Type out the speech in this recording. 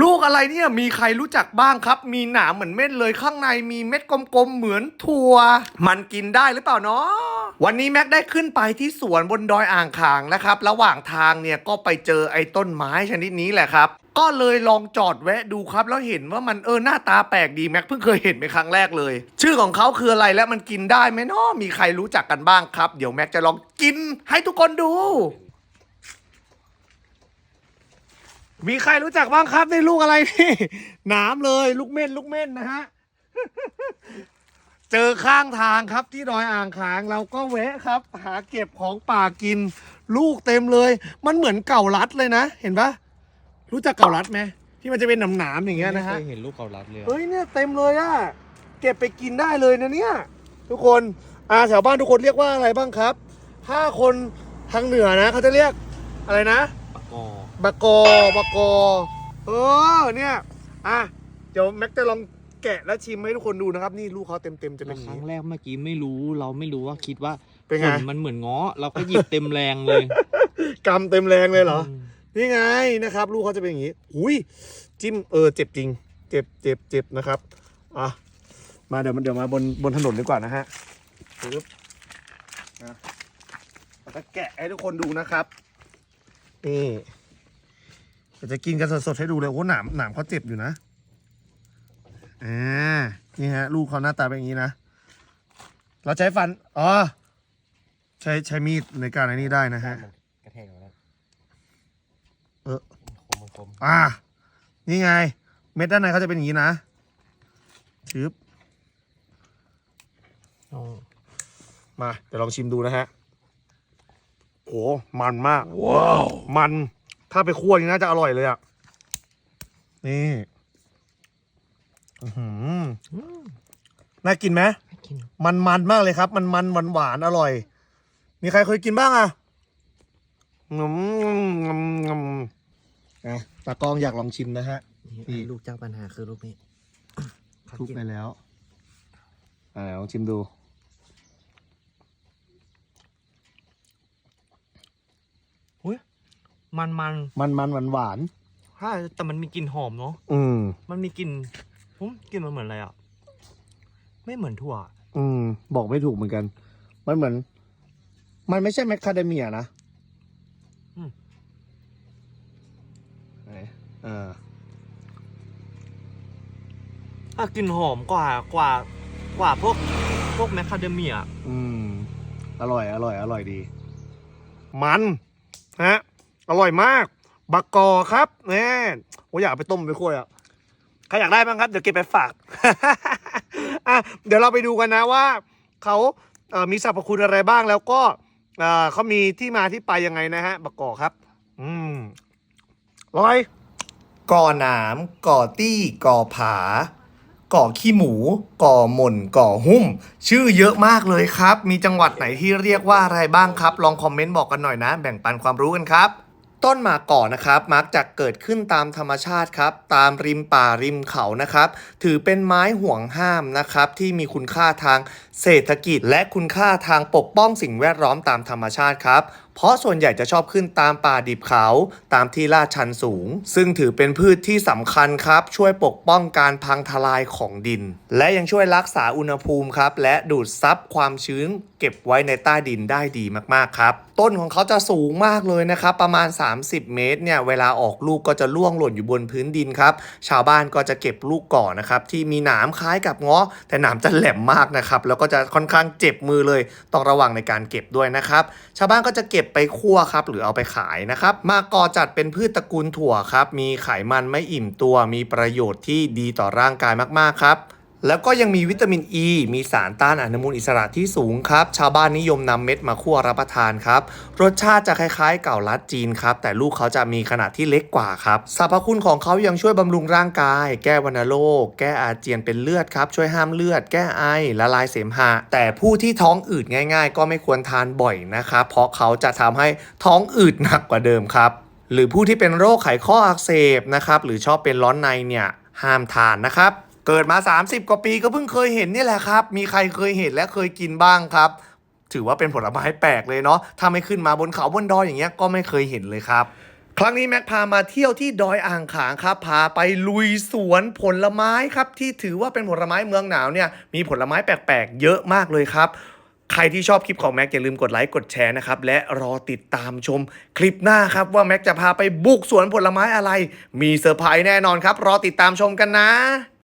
ลูกอะไรเนี่ยมีใครรู้จักบ้างครับ มีหนามเหมือนเม็ดเลยข้างในมีเม็ดกลมๆเหมือนถั่ว มันกินได้หรือเปล่าเนาะวันนี้แม็กได้ขึ้นไปที่สวนบนดอยอ่างขางนะครับ ระหว่างทางเนี่ยก็ไปเจอไอ้ต้นไม้ชนิดนี้แหละครับก็เลยลองจอดแวะดูครับ แล้วเห็นว่ามันเออหน้าตาแปลกดีแม็กเพิ่งเคยเห็นเป็นครั้งแรกเลย ชื่อของเขาคืออะไรและมันกินได้ไหมเนาะมีใครรู้จักกันบ้างครับ เดี๋ยวแม็กจะลองกินให้ทุกคนดู มีใครรู้จักบ้างครับในลูกอะไรนี่หนามเลยลูกเม่นลูกเม่นนะฮะ เจอข้างทางครับที่ดอยอ่างขางเราก็แวะครับ หาเก็บของป่ากิน ลูกเต็มเลย มันเหมือนเก่ารัดเลยนะ เห็นปะรู้จักเก่ารัดไหมที่มันจะเป็นหนามๆอย่างเงี้ยนะฮะ ไม่เคยเห็นลูกเกาลัดเลยอะเฮ้ยเนี่ยเต็มเลยอะเก็บไปกินได้เลยนะเนี่ย ทุกคนอาแถวบ้านทุกคนเรียกว่าอะไรบ้างครับ ถ้าคนทางเหนือนะเขาจะเรียกอะไรนะปะกอ บะกอบะกอ เออเนี่ย อะ เดี๋ยวแม็กจะลองแกะแล้วชิมให้ทุกคนดูนะครับ นี่ลูกเขาเต็มๆจะแล้เป็นวอย่างครั้งนี้ แรกเมื่อกี้ไม่รู้เราไม่รู้ว่าคิดว่าเป็นไง ผลมันเหมือนง้อเราก็หยิบเต็มแรงเลยกำเต็มแรงเลยเหรอ มนี่ไงนะครับ ลูกเขาจะเป็นอย่างนี้หุยจิ้มเออเจ็บจริง เจ็บเจ็บเจ็บนะครับ อะ มาเดี๋ยวมันเดี๋ยวมาบนบนถนนดีกว่านะฮะปึ๊บนะแล้วก็แกะให้ทุกคนดูนะครับ นี่ เดี๋ยวจะกินกันสดๆให้ดูเลยโอ้หนามหนามเขาเจ็บอยู่นะอ่านี่ฮะ ลูกเขาหน้าตาเป็นอย่างนี้นะ เราใช้ฟัน อ๋อ ใช้ใช้มีดในการอันนี้ได้นะฮะกระแทกเอาแล้วเออคมคมอ่า นี่ไง เม็ดด้านในเขาจะเป็นอย่างนี้นะชึบอ๋อมา เดี๋ยวลองชิมดูนะฮะโหมันมาก ว้าว มัน ถ้าไปคั่วนี่น่าจะอร่อยเลยอะ นี่อื้อหือน่ากินไหมไม่กินมันมันมากเลยครับ มันมันหวานหวานๆอร่อย มีใครเคยกินบ้างอะงมงมงมนะตากล้องอยากลองชิมนะฮะนี่ลูกเจ้าปัญหาคือลูกนี้ทุบไปแล้วอ่าลองชิมดู มันมันมันมันหวานหวานใช่แต่มันมีกลิ่นหอมเนาะๆอืม มันมีกลิ่นผมกลิ่นมันเหมือนอะไรอะ ไม่เหมือนถั่ว อืม บอกไม่ถูกเหมือนกัน มันเหมือน มันไม่ใช่แมคคาเดเมียนะไหนอ่า อะกลิ่นหอมกว่ากว่ากว่าพวกพวกแมคคาเดเมีย อืม อร่อย อร่อย อร่อยดี มัน ฮะ อร่อยมาก บักกอครับแน่โอ้อยากเอาไปต้มไปคั่วอะใครอยากได้บ้างครับ เดี๋ยวเก็บไปฝากอะเดี๋ยวเราไปดูกันนะว่าเขาเอ่อมีสรรพคุณอะไรบ้างแล้วก็เอ่อเขามีที่มาที่ไปยังไงนะฮะ บักกอครับ อืมร่อยก่อหนาม ก่อตี้ก่อผา ก่อขี้หมู ก่อหม่น ก่อหุ้ม ชื่อเยอะมากเลยครับ มีจังหวัดไหนที่เรียกว่าอะไรบ้างครับ ลองคอมเมนต์บอกกันหน่อยนะ แบ่งปันความรู้กันครับ ต้นหมากก่อนะครับ มักจะเกิดขึ้นตามธรรมชาติครับ ตามริมป่าริมเขานะครับ ถือเป็นไม้ห่วงห้ามนะครับ ที่มีคุณค่าทางเศรษฐกิจ และคุณค่าทางปกป้องสิ่งแวดล้อมตามธรรมชาติครับ เพราะส่วนใหญ่จะชอบขึ้นตามป่าดิบเขา ตามที่ลาดชันสูง ซึ่งถือเป็นพืชที่สำคัญครับ ช่วยปกป้องการพังทลายของดิน และยังช่วยรักษาอุณหภูมิครับ และดูดซับความชื้น เก็บไว้ในใต้ดินได้ดีมากๆครับ ต้นของเขาจะสูงมากเลยนะครับ ประมาณ 30 เมตรเนี่ยเวลาออกลูกก็จะร่วงหล่นอยู่บนพื้นดินครับ ชาวบ้านก็จะเก็บลูกก่อนนะครับ ที่มีหนามคล้ายกับเงาะแต่หนามจะแหลมมากนะครับ แล้วก็จะค่อนข้างเจ็บมือเลย ต้องระวังในการเก็บด้วยนะครับ ชาวบ้านก็จะเก็บไปคั่วครับ หรือเอาไปขายนะครับ มากอจัดเป็นพืชตระกูลถั่วครับ มีไขมันไม่อิ่มตัว มีประโยชน์ที่ดีต่อร่างกายมากๆครับ แล้วก็ยังมีวิตามินอ e, ีมีสารต้านอนุมูลอิสระที่สูงครับ ชาวบ้านนิยมนำเม็ดมาคั่วรับประทานครับ รสชาติจะคล้ายๆเก่าลัดจีนครับ แต่ลูกเขาจะมีขนาดที่เล็กกว่าครับ สรรพคุณของเขายังช่วยบำรุงร่างกาย แก้วัณโรค แก้อาเจียนเป็นเลือดครับ ช่วยห้ามเลือด แก้ไอ ละลายเสมหะ แต่ผู้ที่ท้องอืดง่าย ๆ ก็ไม่ควรทานบ่อยนะครับ เพราะเขาจะทำให้ท้องอืดหนักกว่าเดิมครับ หรือผู้ที่เป็นโรคไขข้ออักเสบนะครับ หรือชอบเป็นร้อนในเนี่ย ห้ามทานนะครับ เกิดมา 30 กว่าปีก็เพิ่งเคยเห็นนี่แหละครับ มีใครเคยเห็นและเคยกินบ้างครับ ถือว่าเป็นผลไม้แปลกเลยเนาะ ถ้าไม่ขึ้นมาบนเขาบนดอยอย่างเงี้ยก็ไม่เคยเห็นเลยครับ ครั้งนี้แม็กพามาเที่ยวที่ดอยอ่างขางครับ พาไปลุยสวนผลไม้ครับที่ถือว่าเป็นผลไม้เมืองหนาวเนี่ย มีผลไม้แปลกๆ เยอะมากเลยครับใครที่ชอบคลิปของแม็กอย่าลืมกดไลค์กดแชร์นะครับ และรอติดตามชมคลิปหน้าครับว่าแม็กจะพาไปบุกสวนผลไม้อะไร มีเซอร์ไพรส์แน่นอนครับ รอติดตามชมกันนะ